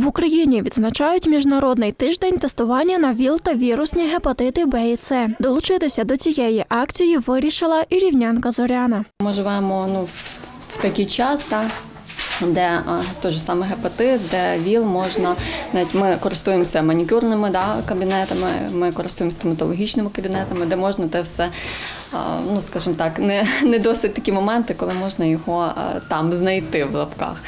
В Україні відзначають міжнародний тиждень тестування на ВІЛ та вірусні гепатити Б і С. Долучитися до цієї акції вирішила і рівнянка Зоряна. Ми живемо ну, в, такий час, так, де той же саме гепатит, де ВІЛ можна, навіть ми користуємося манікюрними да, кабінетами, ми користуємося стоматологічними кабінетами, де можна те все, ну скажімо так, не, не досить такі моменти, коли можна його там знайти в лапках.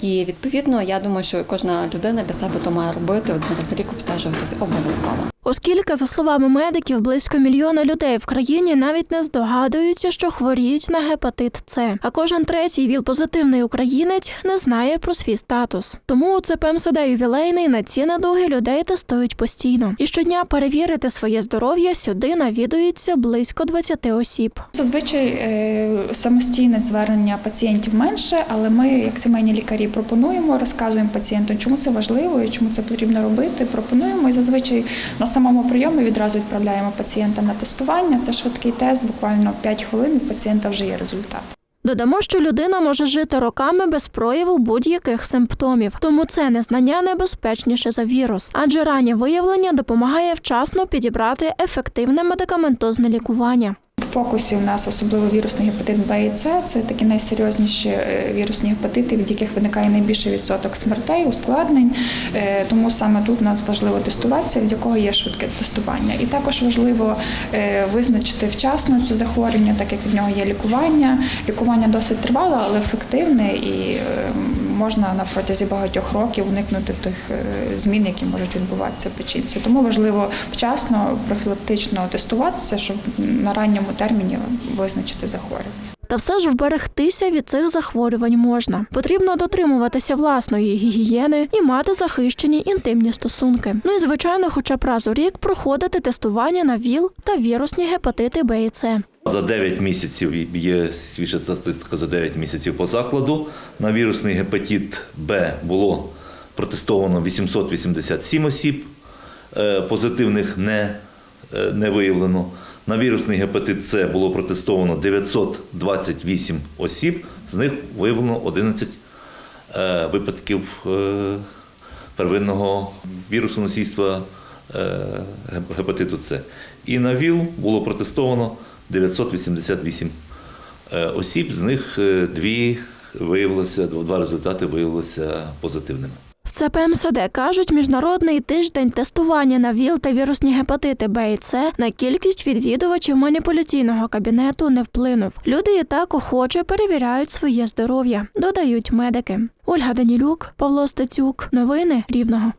І відповідно, я думаю, що кожна людина для себе то має робити один раз в рік обстежуватися обов'язково. Оскільки, за словами медиків, близько мільйона людей в країні навіть не здогадуються, що хворіють на гепатит С. А кожен третій ВІЛ-позитивний українець не знає про свій статус. Тому у ЦПМСД ювілейний на ці недуги людей тестують постійно. І щодня перевірити своє здоров'я сюди навідується близько 20 осіб. Зазвичай е, самостійне звернення пацієнтів менше, але ми, як сімейні лікарі, пропонуємо, розказуємо пацієнту, чому це важливо і чому це потрібно робити. Пропонуємо і зазвичай на самому прийомі відразу відправляємо пацієнта на тестування. Це швидкий тест, буквально 5 хвилин. У пацієнта вже є результат. Додамо, що людина може жити роками без прояву будь-яких симптомів, тому це незнання небезпечніше за вірус, адже раннє виявлення допомагає вчасно підібрати ефективне медикаментозне лікування. Фокусі у нас особливо вірусний гепатит Б і С. Це такі найсерйозніші е, вірусні гепатити, від яких виникає найбільший відсоток смертей, ускладнень. Е, Тому саме тут нам важливо тестуватися, від якого є швидке тестування. І також важливо е, визначити вчасно це захворювання, так як від нього є лікування. Лікування досить тривале, але ефективне і можна на протязі багатьох років уникнути тих е, змін, які можуть відбуватися в печінці. Тому важливо вчасно профілактично тестуватися, щоб на ранньому терміні визначити захворювання. Та все ж вберегтися від цих захворювань можна. Потрібно дотримуватися власної гігієни і мати захищені інтимні стосунки. Ну і звичайно, хоча б раз у рік проходити тестування на ВІЛ та вірусні гепатити Б і С. За 9 місяців є свіжа статистика за 9 місяців по закладу. На вірусний гепатит Б було протестовано 887 осіб, е, позитивних не, е, не виявлено. На вірусний гепатит С було протестовано 928 осіб, з них виявлено 11 е, випадків е, первинного вірусу носійства е, гепатиту С. І на ВІЛ було протестовано 988 е, осіб, з них дві виявилося, два результати виявилися позитивними. В ЦПМСД кажуть, міжнародний тиждень тестування на ВІЛ та вірусні гепатити Б і С на кількість відвідувачів маніпуляційного кабінету не вплинув. Люди і так охоче перевіряють своє здоров'я, додають медики. Ольга Данілюк, Павло Стецюк. Новини Рівного.